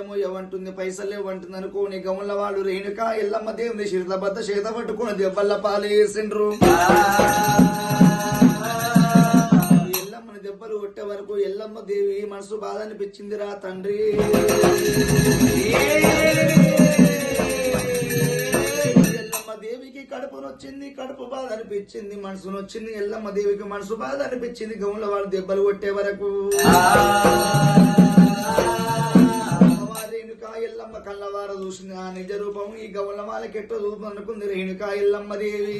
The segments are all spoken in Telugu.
శరీరము ఏమంటుంది పైసలు ఏమంటుంది అనుకోని గమల వాళ్ళు రేణుక ఎల్లమ్మ దేవుని శిరబద్ద చేత పట్టుకుని దెబ్బల పాలేసిండ్రు ఎల్లమ్మని దెబ్బలు కొట్టే వరకు ఎల్లమ్మ దేవి మనసు బాధ అనిపించిందిరా తండ్రి. ఎల్లమ్మ దేవికి కడుపు నొచ్చింది కడుపు బాధ అనిపించింది మనసు నొచ్చింది. ఎల్లమ్మ దేవికి మనసు బాధ అనిపించింది గౌన్ల వాళ్ళు దెబ్బలు కొట్టే వరకు. కళ్ళవార చూసింది. ఆ నిజ రూపం ఈ గౌన్ల వాళ్ళకి ఎట్టో రూపం అనుకుంది రేణుక ఎల్లమ్మ దేవి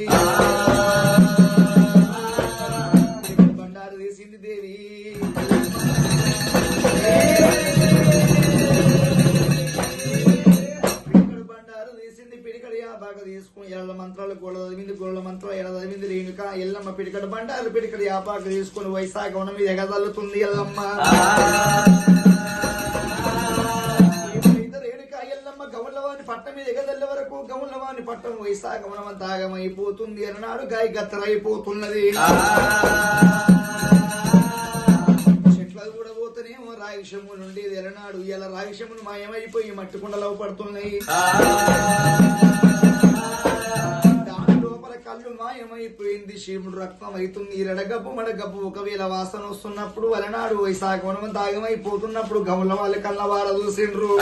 బండారు తీసింది దేవి. బండారు తీసింది పిడికడు. యా బాగా తీసుకుని ఎల్ల మంత్రాలు గోళ చదివింది గోళ మంత్రాలు ఎడ చదివింది రేణుక. ఎల్లమ్మ పిడికడు బండారు పిడికడు యా బాగా తీసుకుని వైశాఖ ఉన్న మీద ఎగదల్లుతుంది ఎల్లమ్మ. గౌళ్ళవాని పట్టం వైశాఖ మనమంతా ఆగమైపోతుంది అన్నాడు. గాయ గత్తరైపోతున్నది. చెట్లకు కూడా పోతేనేమో రాగిషము నుండి ఎలనాడు ఇలా రాగిషములు మాయమైపోయి మట్టి కుండలో పడుతున్నాయి దాని లోపల కళ్ళు మాయమైపోయింది. శివుడు రక్తం అవుతుంది ఇరడగబ్బు మడగబ్బు ఒకవేళ వాసన వస్తున్నప్పుడు అలనాడు వైశాఖ వనం దాగమైపోతున్నప్పుడు గముల వాళ్ళ కళ్ళ వార చూసిండ్రు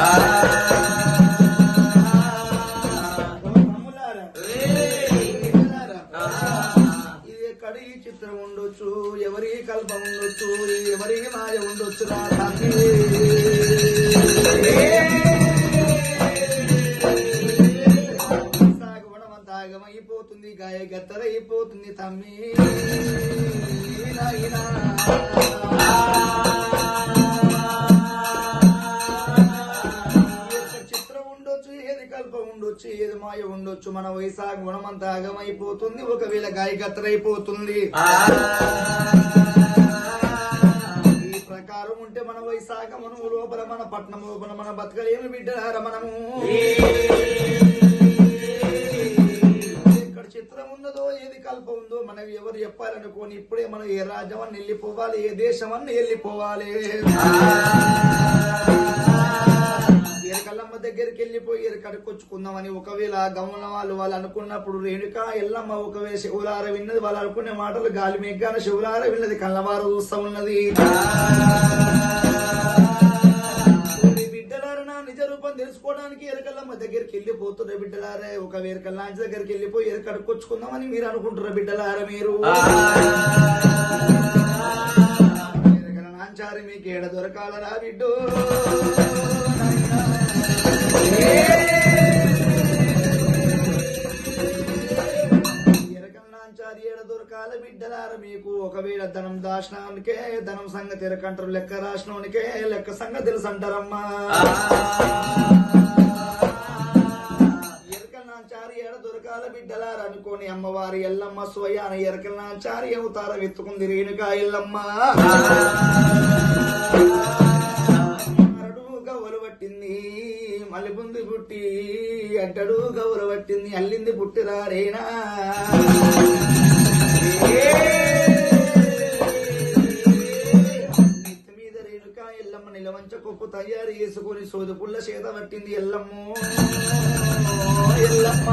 చిత్రం ఉండొచ్చు ఎవరి కల్పం ఉండొచ్చు ఎవరి మాయ ఉండొచ్చు రా తమ్మి. సాగవడం అంత గాయ గత్తరైపోతుంది తమ్మి నాయనా. ఉండొచ్చు ఏది మాయ ఉండొచ్చు. మన వైశాఖ గుణమంతా ఆగమైపోతుంది ఒకవేళ గాయ గత్తరైపోతుంది ఈ ప్రకారం ఉంటే మన వైశాఖ మనము లోపల మన పట్నం లోపల మన బతకలేమి బిడ్డలారా మనము ఎక్కడ చిత్రం ఉన్నదో ఏది కల్పం ఉందో మనం ఎవరు చెప్పాలనుకోని ఇప్పుడే మనం ఏ రాజ్యం అని వెళ్ళిపోవాలి ఏ దేశం అని వెళ్ళిపోవాలి ఎరకల్లమ్మ దగ్గరికి వెళ్ళిపోయి కడుకొచ్చుకుందామని ఒకవేళ గమన వాళ్ళు వాళ్ళు అనుకున్నప్పుడు రేణుక ఎల్లమ్మ ఒకవేళ శివులార విన్నది. వాళ్ళు అనుకునే మాటలు గాలి మేఘాన శివులార విన్నది. కళ్ళవారు చూస్తా ఉన్నది. నా నిజ రూపం తెలుసుకోవడానికి ఎరకల్లమ్మ దగ్గరికి వెళ్ళిపోతున్న బిడ్డలారే. ఒక ఎరకల్లాంటి దగ్గరికి వెళ్ళిపోయి ఎరకడుకొచ్చుకుందామని మీరు అనుకుంటున్నారు బిడ్డలారా మీరు. ఎరకల మీకు ఏడ దొరకాలరా బిడ్డు? ఒకవేళ ధనం దాచడానికే ధనం సంగతి ఎరకంటారు లెక్క రాసినోనికే లెక్క సంగతి తెలుసు అంటారమ్మా ఎరకల దొరకాల బిడ్డలార అనుకోని అమ్మవారి ఎల్లమ్మ స్వయాన ఎరకల నాంచారి అవుతార వెతుకుంది రేణుక ఎల్లమ్మ. అరడు గౌరు పట్టింది మలిపుంది పుట్టి అడ్డడు గౌరు పట్టింది అల్లింది పుట్టిరా రేనా తయారు చేసుకొని సోదుపుల్ల చేత పట్టింది ఎల్లమ్మ ఎల్లమ్మ